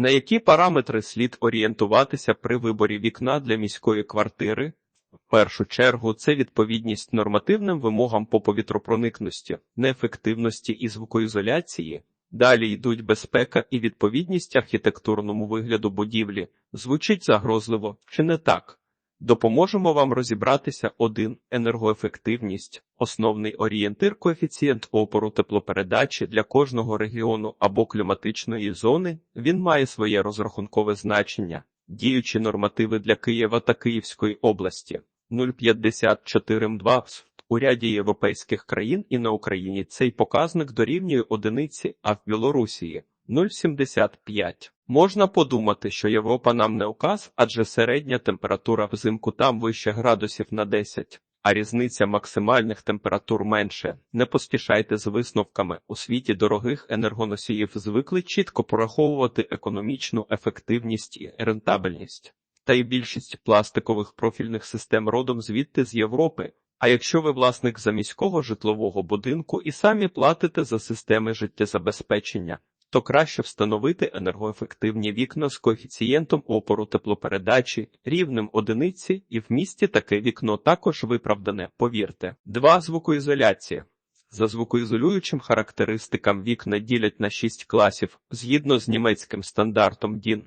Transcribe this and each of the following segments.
На які параметри слід орієнтуватися при виборі вікна для міської квартири? В першу чергу це відповідність нормативним вимогам по повітропроникності, неефективності і звукоізоляції. Далі йдуть безпека і відповідність архітектурному вигляду будівлі. Звучить загрозливо, чи не так? Допоможемо вам розібратися один енергоефективність, основний орієнтир коефіцієнт опору теплопередачі для кожного регіону або кліматичної зони. Він має своє розрахункове значення, діючі нормативи для Києва та Київської області 0,54 у ряді європейських країн і на Україні цей показник дорівнює одиниці, а в Білорусі 0,75. Можна подумати, що Європа нам не указ, адже середня температура взимку там вище градусів на 10, а різниця максимальних температур менше. Не поспішайте з висновками. У світі дорогих енергоносіїв звикли чітко пораховувати економічну ефективність і рентабельність. Та й більшість пластикових профільних систем родом звідти з Європи. А якщо ви власник заміського житлового будинку і самі платите за системи життєзабезпечення, то краще встановити енергоефективні вікна з коефіцієнтом опору теплопередачі рівнем одиниці, і в місті таке вікно також виправдане, повірте. 2. Звукоізоляція. За звукоізолюючим характеристикам вікна ділять на 6 класів згідно з німецьким стандартом DIN.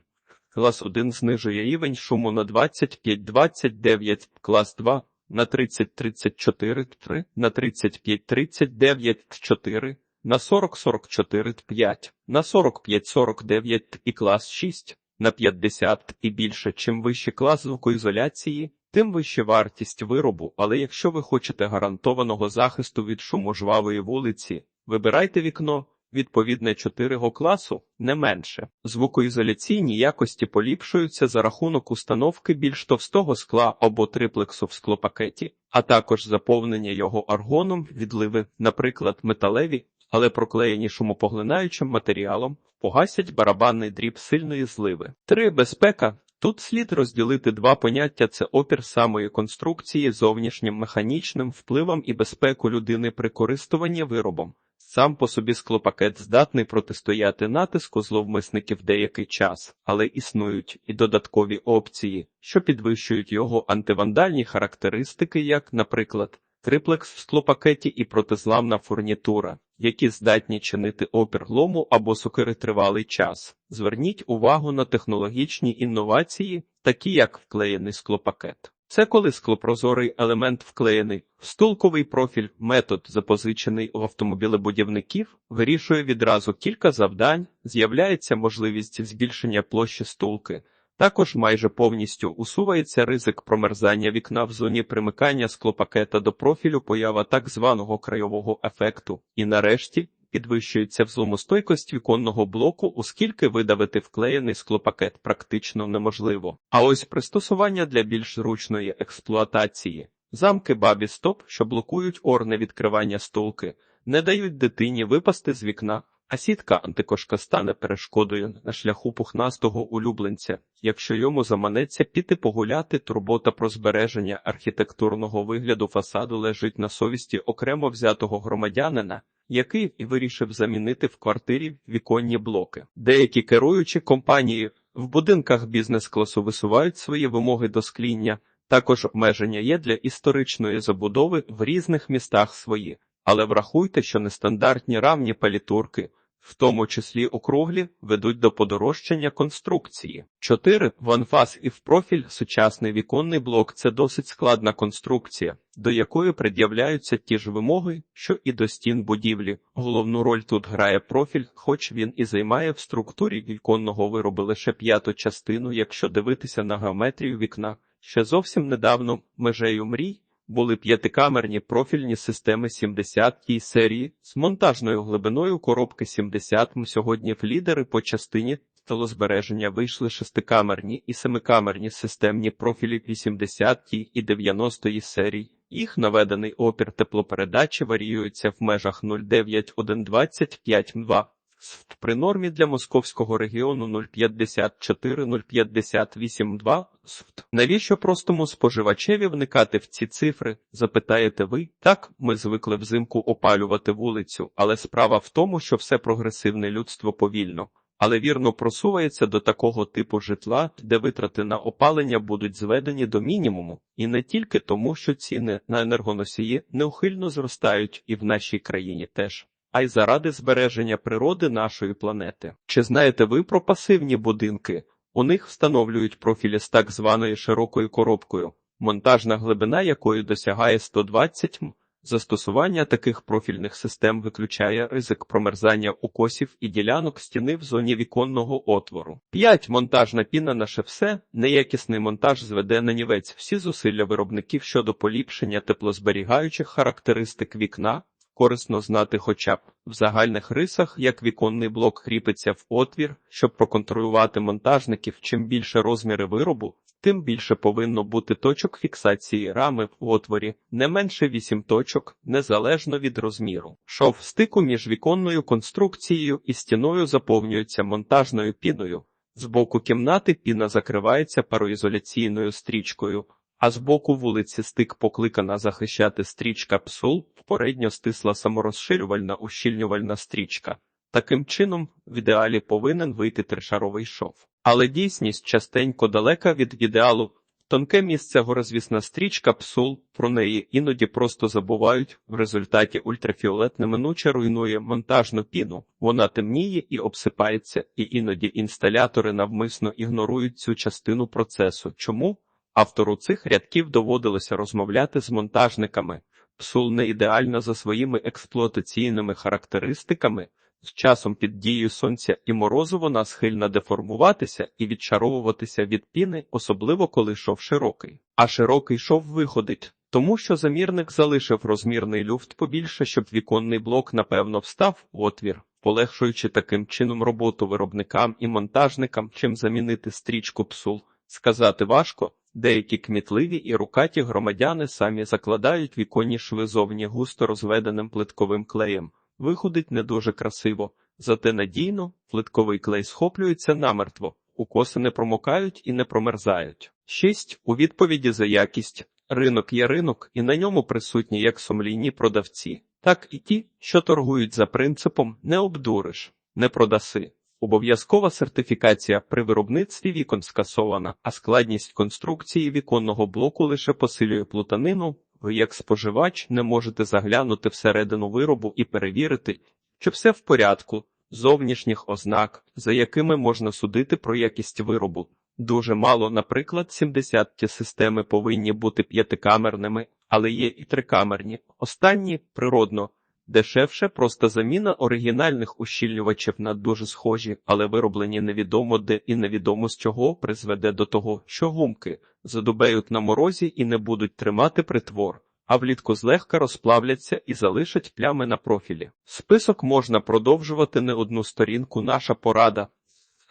Клас 1 знижує рівень шуму на 25-29, клас 2 на 30-34, 3, на 35-39, 4, на 40-44, 5, на 45-49 і клас 6, на 50 і більше. Чим вищий клас звукоізоляції, тим вища вартість виробу, але якщо ви хочете гарантованого захисту від шуму жвавої вулиці, вибирайте вікно, відповідне 4 класу, не менше. Звукоізоляційні якості поліпшуються за рахунок установки більш товстого скла або триплексу в склопакеті, а також заповнення його аргоном, відливи, наприклад, металеві, але проклеєні шумопоглинаючим матеріалом, погасять барабанний дріб сильної зливи. 3. Безпека. Тут слід розділити два поняття: це опір самої конструкції зовнішнім механічним впливом і безпеку людини при користуванні виробом. Сам по собі склопакет здатний протистояти натиску зловмисників деякий час, але існують і додаткові опції, що підвищують його антивандальні характеристики, як, наприклад, триплекс в склопакеті і протизламна фурнітура, які здатні чинити опір лому або сокири тривалий час. Зверніть увагу на технологічні інновації, такі як вклеєний склопакет. Це коли склопрозорий елемент вклеєний стулковий профіль, метод, запозичений у автомобілебудівників, вирішує відразу кілька завдань, з'являється можливість збільшення площі стулки. Також майже повністю усувається ризик промерзання вікна в зоні примикання склопакета до профілю, поява так званого крайового ефекту, і нарешті підвищується взломостойкость віконного блоку, оскільки видавити вклеєний склопакет практично неможливо. А ось пристосування для більш зручної експлуатації. Замки бабі стоп, що блокують орне відкривання стулки, не дають дитині випасти з вікна, а сітка антикошка стане перешкодою на шляху пухнастого улюбленця, якщо йому заманеться піти погуляти, турбота про збереження архітектурного вигляду фасаду лежить на совісті окремо взятого громадянина, який і вирішив замінити в квартирі віконні блоки. Деякі керуючі компанії в будинках бізнес-класу висувають свої вимоги до скління. Також обмеження є для історичної забудови в різних містах свої, але врахуйте, що нестандартні рамні палітурки в тому числі округлі, ведуть до подорожчання конструкції. 4. Ванфас і в профіль сучасний віконний блок це досить складна конструкція, до якої пред'являються ті ж вимоги, що і до стін будівлі. Головну роль тут грає профіль, хоч він і займає в структурі віконного виробу лише п'яту частину, якщо дивитися на геометрію вікна. Ще зовсім недавно межею мрій були п'ятикамерні профільні системи 70 ї серії з монтажною глибиною коробки 70 м. Сьогодні в лідери по частині столозбереження вийшли шестикамерні і семикамерні системні профілі 80 і 90 ї серій. Їх наведений опір теплопередачі варіюється в межах 0,9125 2 при нормі для московського регіону 0,54-0,58,2 СФТ. Навіщо простому споживачеві вникати в ці цифри? Запитаєте ви? Так, ми звикли взимку опалювати вулицю, але справа в тому, що все прогресивне людство повільно, але вірно просувається до такого типу житла, де витрати на опалення будуть зведені до мінімуму, і не тільки тому, що ціни на енергоносії неухильно зростають і в нашій країні теж. А й заради збереження природи нашої планети. Чи знаєте ви про пасивні будинки? У них встановлюють профілі з так званою широкою коробкою, монтажна глибина якої досягає 120 м. Застосування таких профільних систем виключає ризик промерзання укосів і ділянок стіни в зоні віконного отвору. 5. Монтажна піна наше все. Неякісний монтаж зведе на нівець всі зусилля виробників щодо поліпшення теплозберігаючих характеристик вікна. Корисно знати хоча б в загальних рисах, як віконний блок кріпиться в отвір, щоб проконтролювати монтажників, чим більше розміри виробу, тим більше повинно бути точок фіксації рами в отворі, не менше 8 точок, незалежно від розміру. Шов стику між віконною конструкцією і стіною заповнюється монтажною піною. З боку кімнати піна закривається пароізоляційною стрічкою, а з боку вулиці стик покликана захищати стрічка псул, попередньо стисла саморозширювальна ущільнювальна стрічка. Таким чином, в ідеалі повинен вийти тришаровий шов. Але дійсність частенько далека від ідеалу. Тонке місце горозвісна стрічка псул, про неї іноді просто забувають. В результаті ультрафіолет неминуче руйнує монтажну піну, вона темніє і обсипається, і іноді інсталятори навмисно ігнорують цю частину процесу. Чому? Автору цих рядків доводилося розмовляти з монтажниками. Псул не ідеальна за своїми експлуатаційними характеристиками. З часом під дією сонця і морозу вона схильна деформуватися і відчаровуватися від піни, особливо коли шов широкий. А широкий шов виходить, тому що замірник залишив розмірний люфт побільше, щоб віконний блок напевно встав в отвір, полегшуючи таким чином роботу виробникам і монтажникам, чим замінити стрічку псул. Сказати важко. Деякі кмітливі і рукаті громадяни самі закладають віконні шви зовні густо розведеним плитковим клеєм. Виходить не дуже красиво, зате надійно плитковий клей схоплюється намертво, укоси не промокають і не промерзають. 6. у відповіді за якість ринок є ринок, і на ньому присутні як сумлінні продавці, так і ті, що торгують за принципом не обдуриш, не продаси. Обов'язкова сертифікація при виробництві вікон скасована, а складність конструкції віконного блоку лише посилює плутанину. Ви, як споживач, не можете заглянути всередину виробу і перевірити, чи все в порядку, зовнішніх ознак, за якими можна судити про якість виробу. Дуже мало, наприклад, 70 ті системи повинні бути п'ятикамерними, але є і трикамерні. Останні природно. Дешевше просто заміна оригінальних ущільнювачів на дуже схожі, але вироблені невідомо де і невідомо з чого призведе до того, що гумки задубеють на морозі і не будуть тримати притвор, а влітку злегка розплавляться і залишать плями на профілі. Список можна продовжувати не одну сторінку. Наша порада.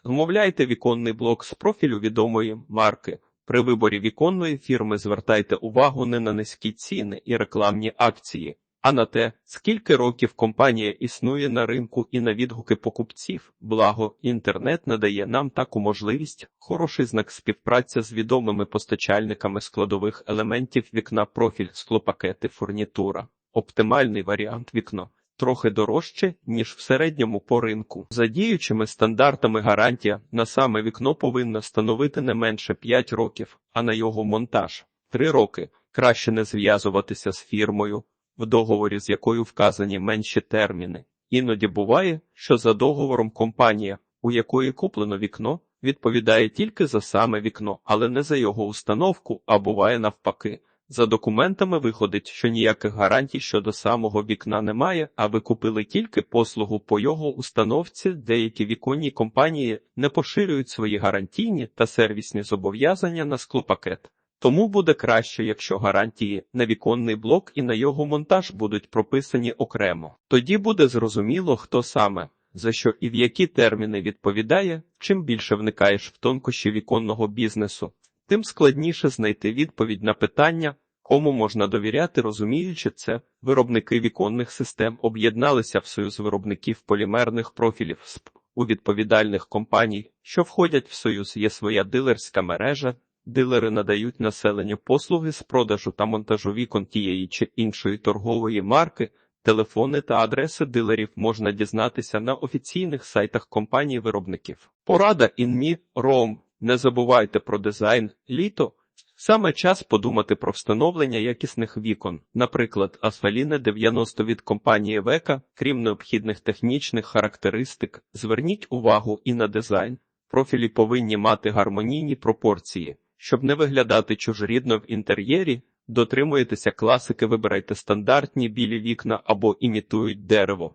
Змовляйте віконний блок з профілю відомої марки. При виборі віконної фірми звертайте увагу не на низькі ціни і рекламні акції а на те, скільки років компанія існує на ринку і на відгуки покупців. Благо, інтернет надає нам таку можливість, хороший знак співпраця з відомими постачальниками складових елементів вікна, профіль, склопакети, фурнітура, оптимальний варіант вікно. Трохи дорожче, ніж в середньому по ринку. За діючими стандартами гарантія на саме вікно повинна становити не менше 5 років, а на його монтаж 3 роки. Краще не зв'язуватися з фірмою, в договорі з якою вказані менші терміни. Іноді буває, що за договором компанія, у якої куплено вікно, відповідає тільки за саме вікно, але не за його установку, а буває навпаки. За документами виходить, що ніяких гарантій щодо самого вікна немає, а ви купили тільки послугу по його установці. Деякі віконні компанії не поширюють свої гарантійні та сервісні зобов'язання на склопакет. Тому буде краще, якщо гарантії на віконний блок і на його монтаж будуть прописані окремо. Тоді буде зрозуміло, хто саме, за що і в які терміни відповідає, чим більше вникаєш в тонкощі віконного бізнесу, тим складніше знайти відповідь на питання, кому можна довіряти, розуміючи це, виробники віконних систем об'єдналися в союз виробників полімерних профілів СП. У відповідальних компаній, що входять в союз, є своя дилерська мережа. Дилери надають населенню послуги з продажу та монтажу вікон тієї чи іншої торгової марки, Телефони та адреси дилерів можна дізнатися на офіційних сайтах компаній-виробників. Порада інмі Ром. Не забувайте про дизайн. Літо. Саме час подумати про встановлення якісних вікон, наприклад, Асфаліне 90 від компанії Века, крім необхідних технічних характеристик, зверніть увагу і на дизайн. Профілі повинні мати гармонійні пропорції, щоб не виглядати чужорідно в інтер'єрі. Дотримуєтеся класики, вибирайте стандартні білі вікна або імітують дерево.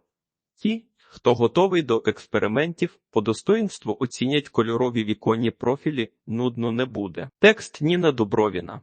Ті, хто готовий до експериментів, по достоїнству оцінять кольорові віконні профілі, нудно не буде. Текст Ніна Дубровіна